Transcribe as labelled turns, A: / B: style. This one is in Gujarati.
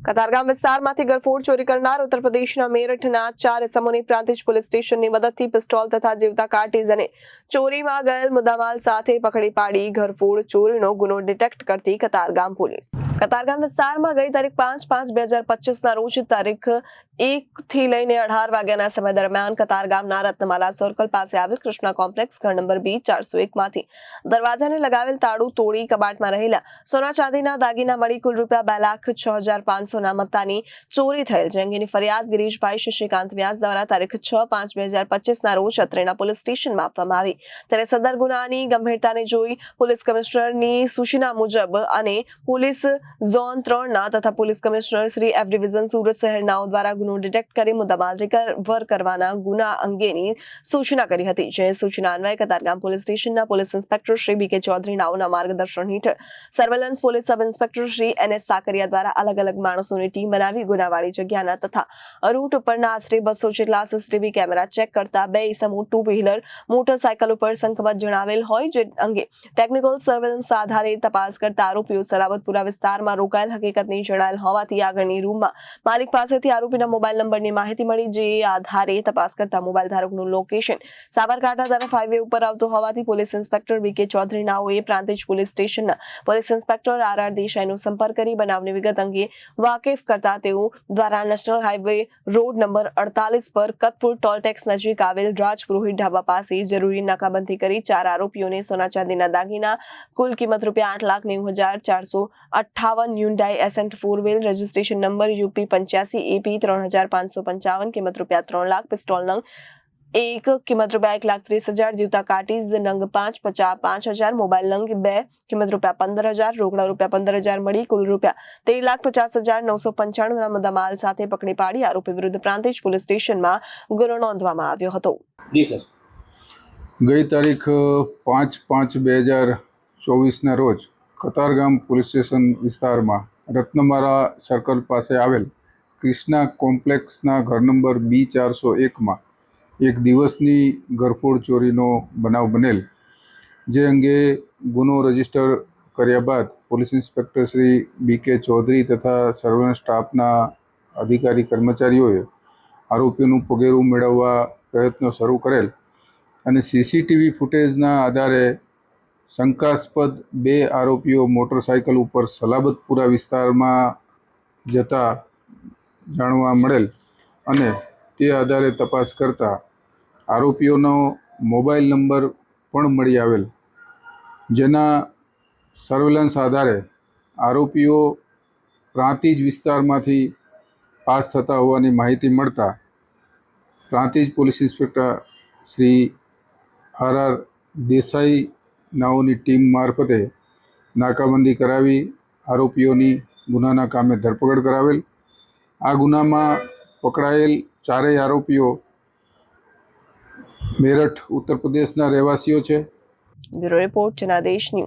A: કતારગામ વિસ્તારમાંથી ગરફોડ ચોરી કરનાર ઉત્તર મેરઠના ચાર સમૂહની પ્રાંતિજ પોલીસ સ્ટેશનની મદદથી પિસ્તોલ તથા જીવતા કાર્ટીઝ ચોરીમાં ગયેલ મુદ્દામાલ સાથે પકડી પાડી ઘરફોડ ચોરીનો ગુનો ડિટેક્ટ કરતી કતારગામ પોલીસ. કતારગામ વિસ્તારમાં ગઈ તારીખ પાંચ પાંચ બે હજાર પચીસના રોજ તારીખ એકથી લઈને અઢાર વાગ્યાના સમય દરમિયાન કતારગામના રત્નમાલા સર્કલ પાસે આવેલ કૃષ્ણા કોમ્પ્લેક્સ ઘર નંબર બી ચારસો એકમાંથી દરવાજાને લગાવેલ તાળું તોડી કબાટમાં રહેલા સોના ચાંદીના દાગીના મળી કુલ રૂપિયા બે લાખ છ હજાર પાંચસોના મત્તાની ચોરી થયેલ છે. અંગેની ફરિયાદ ગિરીશભાઈ શશિકાંત વ્યાસ દ્વારા તારીખ છ પાંચ બે હજાર પચીસના રોજ અત્રેના પોલીસ સ્ટેશનમાં આપવામાં આવી. ત્યારે સદર ગુનાની ગંભીરતાને જોઈ પોલીસ કમિશનરની સૂચના મુજબ અને પોલીસ ઝોન ત્રણના તથા police commissioner Shri F division Surat શહેરનાઓ દ્વારા ગુનો ડિટેક્ટ કરી મુદ્દામાલ રિકવર કરવાના ગુના અંગેની સૂચના કરી હતી. જે સૂચના અન્વયે કતારગામ પોલીસ સ્ટેશનના police inspector Shri B K Chaudhari નાઓના માર્ગદર્શન હેઠળ surveillance police sub inspector Shri N S Sakariya દ્વારા અલગ અલગ માણસોની ટીમ બનાવી ગુનાવાળી જગ્યાના તથા રૂટ ઉપરના આશરે બસો જેટલા સીસીટીવી કેમેરા ચેક કરતા બે ઇસમો ટુ વ્હીલર મોટરસાયકલ ઉપર સંકમત જણાવેલ હોય, જે અંગે ટેકનિકલ સર્વેલન્સ આધારે તપાસ કરતા આરોપીઓ સલાવતપુરા વિસ્તારમાં રોકાયેલ. હકીકતની જણાયેલ હોવાથી આગળની રૂમમાં માલિક પાસેથી આરોપીના મોબાઈલ નંબરની માહિતી મળી, જે આધારે તપાસ કરતા મોબાઈલ ધારકનું લોકેશન સાબરકાંઠા તરફ હાઈવે ઉપર આવતો હોવાથી police inspector V K Chaudhari નાઓએ Prantij police સ્ટેશનના પોલીસ ઇન્સ્પેક્ટર આર આર દેસાઈનો સંપર્ક કરી બનાવની વિગત અંગે વાકેફ કરતા તેઓ દ્વારા નેશનલ હાઈવે રોડ નંબર અડતાલીસ પર કતપુર ટોલટેક્સ નજીક આવેલ રાજપુરોહિત ઢાબા પાસે જરૂરી નાકાબંધી કરી ચાર આરોપીઓને સોના ચાંદીના દાગીના કુલ કિંમત રૂપિયા આઠ લાખ નેવું હજાર ચારસો અઠ્ઠાવન Hyundai Accent four wheel registration number UP પંચ્યાસી એપી ત્રણ હજાર પાંચસો પંચાવન કિંમત રૂપિયા ત્રણ લાખ પિસ્તોલ નંગ એક કિંમત રૂપિયા એક લાખ ત્રીસ હજાર જીવતા કાર્ટીઝ નંગ પાંચ પચાસ પાંચ હજાર મોબાઈલ નંગ બે કિંમત રૂપિયા પંદર હજાર રોકડા રૂપિયા પંદર હજાર મળી કુલ રૂપિયા તેર લાખ પચાસ હજાર નવસો પંચાણું ના મુદ્દામાલ સાથે પકડી પાડી આરોપી વિરુદ્ધ પ્રાંતિજ પોલીસ સ્ટેશનમાં ગુનો નોંધવામાં આવ્યો હતો
B: ગઈ તારીખ પાંચ પાંચ બે હજાર ચોવીસના રોજ કતારગામ પોલીસ સ્ટેશન વિસ્તારમાં રત્નમારા સર્કલ પાસે આવેલ ક્રિષ્ના કોમ્પ્લેક્સના ઘર નંબર બી ચારસો એકમાં એક દિવસની ઘરફોડ ચોરીનો બનાવ બનેલ, જે અંગે ગુનો રજિસ્ટર કર્યા બાદ police inspector Shri B K Chaudhary તથા સર્વેલન્સ સ્ટાફના અધિકારી કર્મચારીઓએ આરોપીનું પગેરું મેળવવા પ્રયત્નો શરૂ કરેલ અને સીસીટીવી ફૂટેજના આધારે શંકાસ્પદ બે આરોપીઓ મોટરસાયકલ ઉપર સલાબતપુરા વિસ્તારમાં જતા જાણવા મળેલ અને તે આધારે તપાસ કરતા આરોપીઓનો મોબાઈલ નંબર પણ મળી આવેલ. જેના સર્વેલન્સ આધારે આરોપીઓ પ્રાંતિજ વિસ્તારમાંથી પાસ થતા હોવાની માહિતી મળતા Prantij police inspector Shri R R Desai નાઓની team મારફતે નાકાબંધી કરાવી આરોપીઓની ગુનાના કામે ધરપકડ કરાવેલ. આ ગુનામાં પકડાયેલ ચારેય આરોપીઓ મેરઠ ઉત્તર પ્રદેશના રહેવાસીઓ છે.
A: Bureau report Janadesh news.